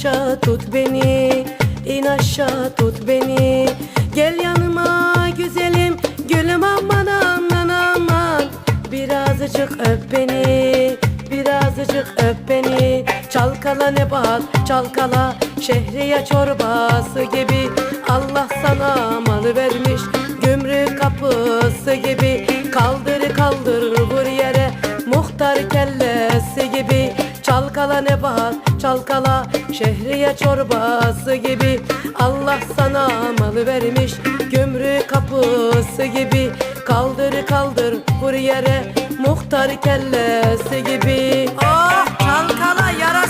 aşağı tut beni in aşağı tut beni. Gel yanıma güzelim gülüm aman aman aman. Birazcık öp beni Birazcık öp beni. Çalkala nebat çalkala Şehriye çorbası gibi. Allah sana malı vermiş Gümrük kapısı gibi. Kaldır kaldır vur yere Muhtar kellesi gibi. Çalkala nebat çalkala Şehriye çorbası gibi Allah sana malı vermiş. Gümrük kapısı gibi Kaldır kaldır vur Muhtar kellesi gibi. Oh çalkala yarasın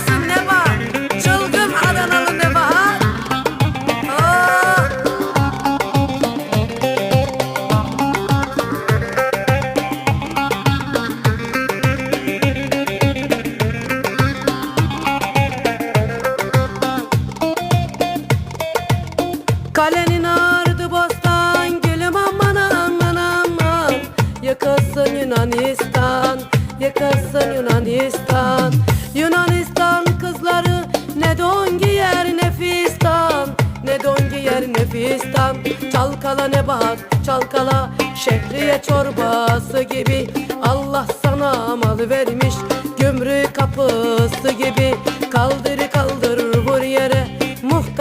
Kalenin ardı bostan gülüm aman aman aman Yakasın Yunanistan, yakasın Yunanistan. Yunanistan kızları ne don giyer ne fistan. Ne don giyer ne fistan. Çalkala ne bak çalkala Şehriye çorbası gibi. Allah sana mal vermiş Gümrük kapısı gibi. Kaldır kaldır. vur yere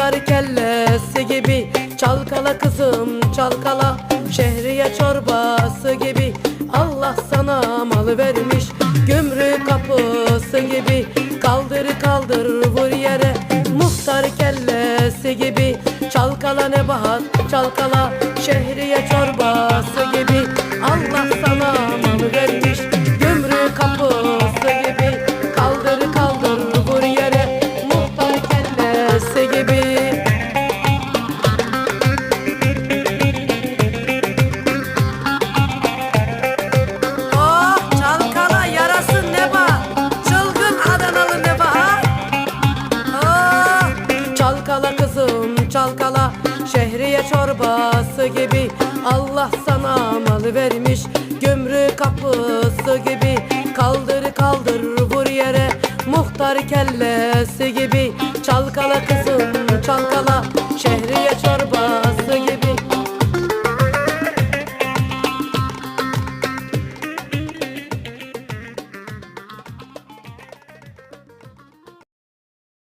Muhtar kellesi gibi Çalkala kızım çalkala. Şehriye çorbası gibi Allah sana mal vermiş. Gümrük kapısı gibi Kaldır kaldır vur yere. Muhtar kellesi gibi Çalkala ne bahat çalkala çalkala Şehriye çorbası gibi. Allah sana mal vermiş Gümrük kapısı gibi. Kaldır kaldır vur yere Muhtar kellesi gibi. Çalkala kızım çalkala